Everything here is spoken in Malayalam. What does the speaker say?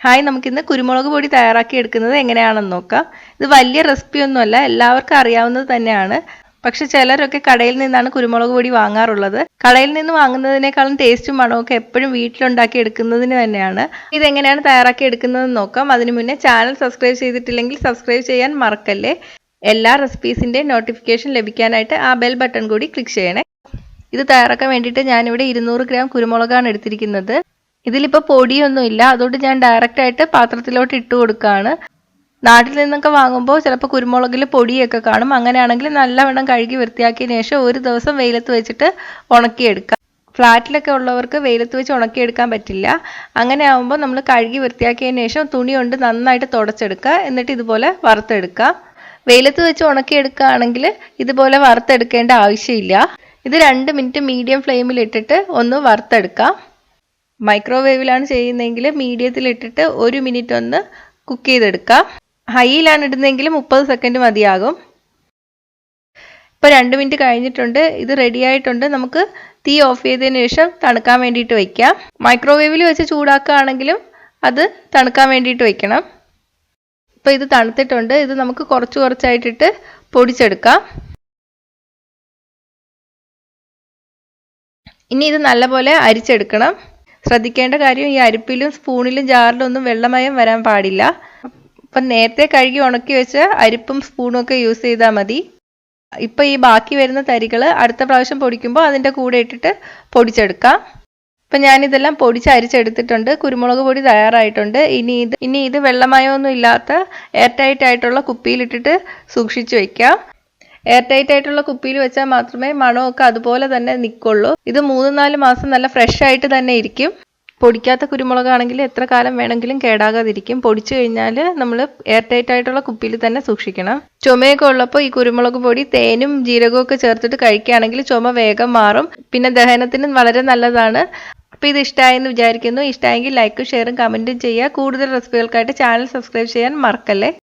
ഹായ് നമുക്കിന്ന് കുരുമുളക് പൊടി തയ്യാറാക്കി എടുക്കുന്നത് എങ്ങനെയാണെന്ന് നോക്കാം. ഇത് വലിയ റെസിപ്പി എല്ലാവർക്കും അറിയാവുന്നത് തന്നെയാണ്. പക്ഷെ ചിലരൊക്കെ കടയിൽ നിന്നാണ് കുരുമുളക് പൊടി വാങ്ങാറുള്ളത്. കടയിൽ നിന്ന് വാങ്ങുന്നതിനേക്കാളും ടേസ്റ്റും മണമൊക്കെ എപ്പോഴും വീട്ടിലുണ്ടാക്കി എടുക്കുന്നതിന് തന്നെയാണ്. ഇതെങ്ങനെയാണ് തയ്യാറാക്കി എടുക്കുന്നതെന്ന് നോക്കാം. അതിനു മുന്നേ ചാനൽ സബ്സ്ക്രൈബ് ചെയ്തിട്ടില്ലെങ്കിൽ സബ്സ്ക്രൈബ് ചെയ്യാൻ മറക്കല്ലേ? എല്ലാ റെസിപ്പീസിന്റെ നോട്ടിഫിക്കേഷൻ ലഭിക്കാനായിട്ട് ആ ബെൽ ബട്ടൺ കൂടി ക്ലിക്ക് ചെയ്യണേ. ഇത് തയ്യാറാക്കാൻ വേണ്ടിയിട്ട് ഞാനിവിടെ ഇരുന്നൂറ് ഗ്രാം കുരുമുളകാണ് എടുത്തിരിക്കുന്നത്. ഇതിലിപ്പോൾ പൊടിയൊന്നുമില്ല അതുകൊണ്ട് ഞാൻ ഡയറക്റ്റ് ആയിട്ട് പാത്രത്തിലോട്ട് ഇട്ട് കൊടുക്കുകയാണ് നാട്ടിൽ നിന്നൊക്കെ വാങ്ങുമ്പോൾ ചിലപ്പോൾ കുരുമുളകിൽ പൊടിയൊക്കെ കാണും. അങ്ങനെയാണെങ്കിൽ നല്ലവണ്ണം കഴുകി വൃത്തിയാക്കിയതിന് ശേഷം ഒരു ദിവസം വെയിലത്ത് വെച്ചിട്ട് ഉണക്കിയെടുക്കാം. ഫ്ലാറ്റിലൊക്കെ ഉള്ളവർക്ക് വെയിലത്ത് വെച്ച് ഉണക്കിയെടുക്കാൻ പറ്റില്ല. അങ്ങനെ ആകുമ്പോൾ നമ്മൾ കഴുകി വൃത്തിയാക്കിയതിന് ശേഷം തുണി കൊണ്ട് നന്നായിട്ട് തുടച്ചെടുക്കുക. എന്നിട്ട് ഇതുപോലെ വറുത്തെടുക്കുക. വെയിലത്ത് വെച്ച് ഉണക്കിയെടുക്കുകയാണെങ്കിൽ ഇതുപോലെ വറുത്തെടുക്കേണ്ട ആവശ്യമില്ല. ഇത് രണ്ട് മിനിറ്റ് മീഡിയം ഫ്ലെയിമിൽ ഇട്ടിട്ട് ഒന്ന് വറുത്തെടുക്കാം. മൈക്രോവേവിലാണ് ചെയ്യുന്നതെങ്കിൽ മീഡിയത്തിൽ ഇട്ടിട്ട് ഒരു മിനിറ്റ് ഒന്ന് കുക്ക് ചെയ്തെടുക്കാം. ഹൈയിലാണ് ഇടുന്നതെങ്കിൽ മുപ്പത് സെക്കൻഡ് മതിയാകും. ഇപ്പോൾ രണ്ട് മിനിറ്റ് കഴിഞ്ഞിട്ടുണ്ട്. ഇത് റെഡി ആയിട്ടുണ്ട്. നമുക്ക് തീ ഓഫ് ചെയ്തതിന് ശേഷം തണുക്കാൻ വേണ്ടിയിട്ട് വയ്ക്കാം മൈക്രോവേവിൽ വെച്ച് ചൂടാക്കുകയാണെങ്കിലും അത് തണുക്കാൻ വേണ്ടിയിട്ട് വയ്ക്കണം ഇപ്പോൾ ഇത് തണുത്തിട്ടുണ്ട്. ഇത് നമുക്ക് കുറച്ച് കുറച്ചായിട്ടിട്ട് പൊടിച്ചെടുക്കാം. ഇനി ഇത് നല്ലപോലെ അരിച്ചെടുക്കണം. ശ്രദ്ധിക്കേണ്ട കാര്യം ഈ അരിപ്പിലും സ്പൂണിലും ജാറിലും ഒന്നും വെള്ളമയം വരാൻ പാടില്ല. അപ്പം നേരത്തെ കഴുകി ഉണക്കി വെച്ച് അരിപ്പും സ്പൂണും ഒക്കെ യൂസ് ചെയ്താൽ മതി. ഇപ്പം ഈ ബാക്കി വരുന്ന തരികൾ അടുത്ത പ്രാവശ്യം പൊടിക്കുമ്പോൾ അതിന്റെ കൂടെ ഇട്ടിട്ട് പൊടിച്ചെടുക്കാം. ഇപ്പം ഞാനിതെല്ലാം പൊടിച്ച് അരിച്ചെടുത്തിട്ടുണ്ട്. കുരുമുളക് പൊടി തയ്യാറായിട്ടുണ്ട്. ഇനി ഇത് ഇനി ഇത് വെള്ളമയമൊന്നും ഇല്ലാത്ത എയർ ടൈറ്റ് ആയിട്ടുള്ള കുപ്പിയിലിട്ടിട്ട് സൂക്ഷിച്ചു വെക്കാം. എയർ ടൈറ്റ് ആയിട്ടുള്ള കുപ്പിയിൽ വെച്ചാൽ മാത്രമേ മണമൊക്കെ അതുപോലെ തന്നെ നിൽക്കുള്ളൂ. ഇത് മൂന്ന് നാല് മാസം നല്ല ഫ്രഷ് ആയിട്ട് തന്നെ ഇരിക്കും. പൊടിക്കാത്ത കുരുമുളകാണെങ്കിൽ എത്ര കാലം വേണമെങ്കിലും കേടാകാതിരിക്കും. പൊടിച്ചു കഴിഞ്ഞാൽ നമ്മൾ എയർ ടൈറ്റ് ആയിട്ടുള്ള കുപ്പിയിൽ തന്നെ സൂക്ഷിക്കണം. ചുമയൊക്കെ ഉള്ളപ്പോൾ ഈ കുരുമുളക് പൊടി തേനും ജീരകവും ഒക്കെ ചേർത്തിട്ട് കഴിക്കുകയാണെങ്കിൽ ചുമ വേഗം മാറും. പിന്നെ ദഹനത്തിന് വളരെ നല്ലതാണ്. അപ്പോൾ ഇത് ഇഷ്ടമായെന്ന് വിചാരിക്കുന്നു. ഇഷ്ടമായെങ്കിൽ ലൈക്കും ഷെയറും കമന്റും ചെയ്യുക. കൂടുതൽ റെസിപ്പികൾക്കായിട്ട് ചാനൽ സബ്സ്ക്രൈബ് ചെയ്യാൻ മറക്കല്ലേ?